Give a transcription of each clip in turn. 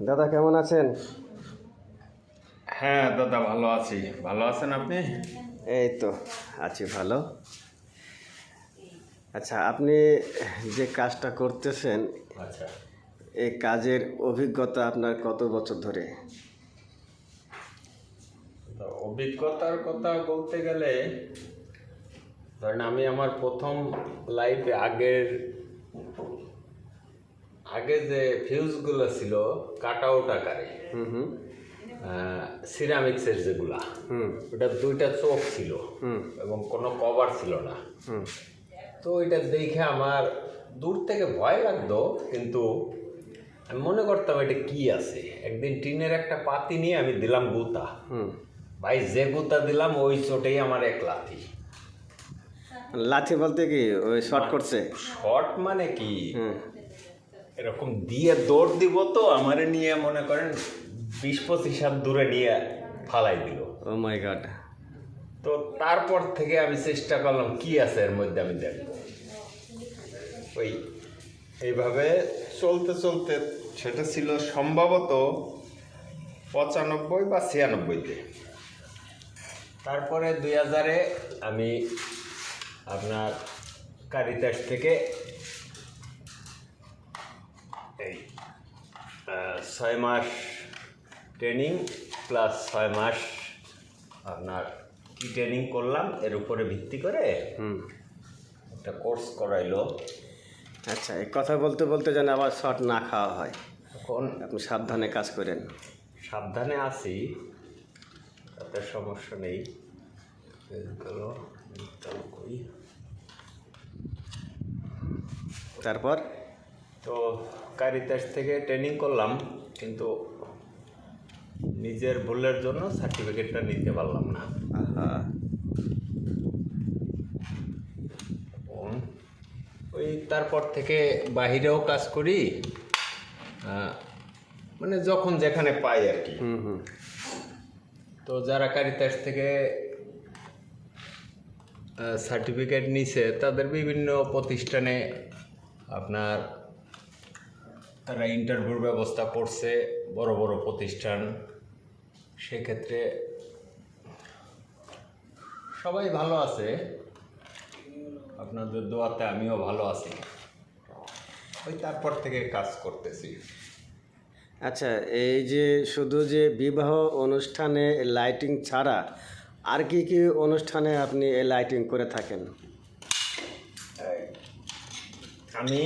দাদা কেমন আছেন? হ্যাঁ দাদা ভালো আছি। ভালো আছেন আপনি? এই তো আছি ভালো। আচ্ছা আপনি যে কাজটা করতেছেন আচ্ছা। এই কাজের অভিজ্ঞতা আপনার কত বছর ধরে? তো অভিজ্ঞতার কথা বলতে গেলে ধরেন আমি আমার প্রথম লাইফে আগের আগে যে ফিউজগুলো ছিল কাট আউট আকারে হুম হুম। সিরামিক্সের যেগুলা হুম। ওটা দুইটা চোখ ছিল হুম। এবং কোনো কভার ছিল না। হুম। তো ওইটা দেখে আমার দূর থেকে ভয় লাগতো কিন্তু আমি মনে করতাম এটা কি আছে? একদিন টিনের একটা পাতি নিয়ে আমি দিলাম গুতা। হুম। ভাই যে গুতা দিলাম ওই চোটেই আমার এক লাথি। লাঠি বলতে কি ওই শর্ট করছে? শর্ট মানে কি? হুম। এরকম দিয়ে দৌড় দিব তো আমারে নিয়ে মনে করেন বিশ পঁচিশ হাত দূরে নিয়ে ফালাই দিল। ও মাই গড তো তারপর থেকে আমি চেষ্টা করলাম কি আছে এর মধ্যে আমি দেখব। ওই এইভাবে চলতে চলতে সেটা ছিল সম্ভবত পঁচানব্বই বা ছিয়ানব্বইতে। তারপরে দুই হাজারে আমি আপনার কারিতাস থেকে এই ছয় মাস ট্রেনিং প্লাস ছয় মাস আপনার কি ট্রেনিং করলাম এর উপরে ভিত্তি করে হুম। একটা কোর্স করাইলো। আচ্ছা এই কথা বলতে বলতে যেন আবার শর্ট না খাওয়া হয়। এখন আপনি সাবধানে কাজ করেন। সাবধানে আছি তাতে সমস্যা নেই। করি। তারপর? তো কারিতাস থেকে ট্রেনিং করলাম কিন্তু নিজের ভুলের জন্য সার্টিফিকেটটা নিতে পারলাম না। ওই তারপর থেকে বাহিরেও কাজ করি মানে যখন যেখানে পাই আর কি। হুম হুম। তো যারা কারিতাস থেকে সার্টিফিকেট নিছে তাদের বিভিন্ন প্রতিষ্ঠানে আপনার তারা ইন্টারভিউর ব্যবস্থা করছে, বড় বড় প্রতিষ্ঠান। সেক্ষেত্রে সবাই ভালো আছে। আপনাদের দোয়াতে আমিও ভালো আছি। ওই তারপর থেকে কাজ করতেছি। আচ্ছা এই যে শুধু যে বিবাহ অনুষ্ঠানে লাইটিং ছাড়া আর কি কি অনুষ্ঠানে আপনি এই লাইটিং করে থাকেন? আমি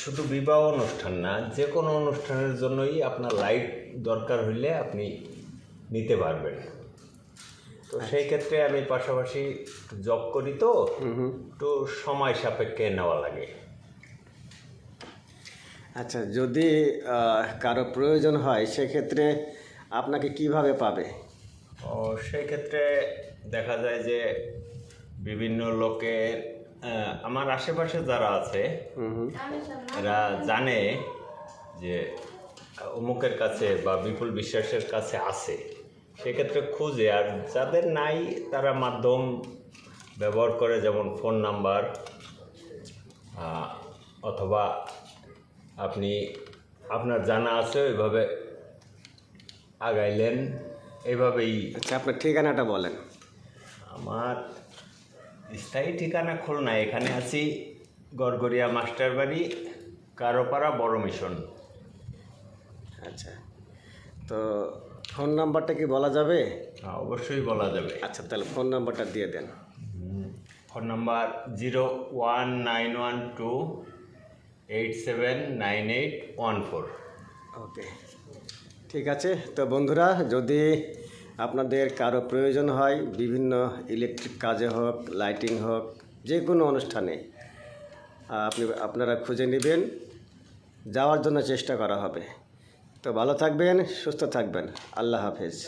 শুধু বিবাহ অনুষ্ঠান না যে কোনো অনুষ্ঠানের জন্যই আপনার লাইট দরকার হইলে আপনি নিতে পারবেন। তো সেই ক্ষেত্রে আমি পাশাপাশি জব করি তো একটু সময় সাপেক্ষে নেওয়া লাগে। আচ্ছা যদি কারও প্রয়োজন হয় সেক্ষেত্রে আপনাকে কীভাবে পাবে? ও সেক্ষেত্রে দেখা যায় যে বিভিন্ন লোকের আমার আশেপাশে যারা আছে এরা জানে যে অমুকের কাছে বা বিপুল বিশ্বাসের কাছে আছে। সেক্ষেত্রে খুঁজে আর যাদের নাই তারা মাধ্যম ব্যবহার করে যেমন ফোন নাম্বার অথবা আপনি আপনার জানা আছে ওইভাবে আগাইলেন এইভাবেই আচ্ছা আপনার ঠিকানাটা বলেন। আমার স্থায়ী ঠিকানা খুলনা এখানে আছি গড়গড়িয়া মাস্টার বাড়ি কারোপাড়া বড় মিশন। আচ্ছা তো ফোন নাম্বারটা কি বলা যাবে? হ্যাঁ, অবশ্যই বলা যাবে। আচ্ছা তাহলে ফোন নাম্বারটা দিয়ে দেন। Phone number zero one nine one two eight seven nine eight one four. Okay ঠিক আছে। তো বন্ধুরা যদি আপনাদের কারও প্রয়োজন হয়, বিভিন্ন ইলেকট্রিক কাজে হোক লাইটিং হোক, যে কোনো অনুষ্ঠানে, আপনি, আপনারা খুঁজে নেবেন, যাওয়ার জন্য চেষ্টা করা হবে। তো ভালো থাকবেন, সুস্থ থাকবেন। আল্লাহ হাফেজ।